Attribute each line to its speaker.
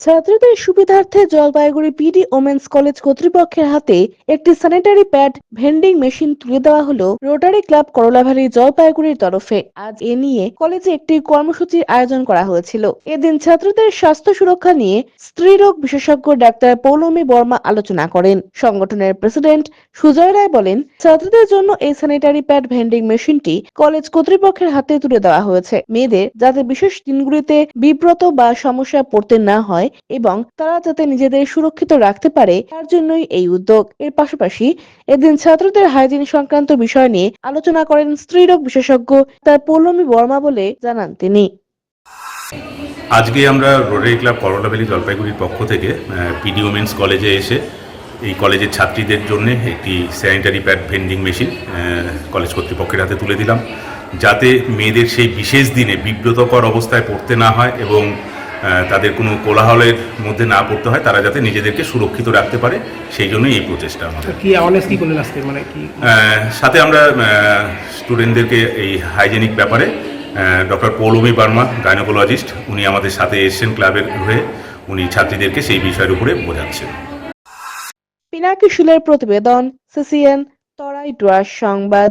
Speaker 1: ছাত্রদের সুবিধার্থে Jalpaiguri PD women's college কর্তৃপক্ষের হাতে একটি স্যানিটারি প্যাড ভেন্ডিং মেশিন তুলে দেওয়া হলো রোটারি ক্লাব করলাভ্যালি জলপাইগুড়ির তরফে। আজ এ নিয়ে কলেজে একটি কর্মসূচির আয়োজন করা হয়েছিল। এদিন ছাত্রদের স্বাস্থ্য সুরক্ষা নিয়ে স্ত্রীরোগ বিশেষজ্ঞ ডাক্তার পৌলমী বর্মা আলোচনা করেন। সংগঠনের প্রেসিডেন্ট সুজয় রায় বলেন, ছাত্রদের জন্য এই স্যানিটারি প্যাড ভেন্ডিং মেশিনটি কলেজ কর্তৃপক্ষের হাতে তুলে দেওয়া হয়েছে। মেয়েদের যাতে বিশেষ দিনগুলিতে বিব্রত বা সমস্যায় পড়তে না হয় এবং তারা যাতে নিজেদের সুরক্ষিত রাখতে পারে, তার জন্যই এই উদ্যোগ। এর পাশাপাশি এদিন ছাত্রদের হাইজিন সংক্রান্ত বিষয় নিয়ে আলোচনা করেন স্ত্রীরোগ বিশেষজ্ঞ তার পৌলমী বর্মা বলে জানান তিনি।
Speaker 2: আজকে আমরা রোটারি ক্লাব করলাবেলি জলপাইগুড়ির পক্ষ থেকে পিডি ওমেন্স কলেজে এসে এই কলেজের ছাত্রীদের জন্য একটি sanitary pad vending machine college কর্তৃপক্ষের হাতে তুলে দিলাম। যাতে মেয়েদের সেই বিশেষ দিনে বিব্রতকর অবস্থায় পড়তে না হয় এবং তাদের কোনো কোলাহলের মধ্যে না পড়তে হয় তারা যাতে নিজেদেরকে সুরক্ষিত রাখতে পারে সেই জন্যই এই প্রচেষ্টা আমাদের।
Speaker 3: কি অ্যাওয়ারনেস কি করলেন আজকে? মানে কি
Speaker 2: সাথে আমরা স্টুডেন্টদেরকে এই হাইজেনিক ব্যাপারে ডক্টর পৌলমী বার্মা গাইনোকোলজিস্ট উনি আমাদের সাথে এসছেন ক্লাবের হয়ে। উনি ছাত্রীদেরকে সেই বিষয়ের উপরে বোঝাচ্ছেন।
Speaker 1: পিনাকি শুলের প্রতিবেদন সিসিএন তরাই ডুয়ার সংবাদ।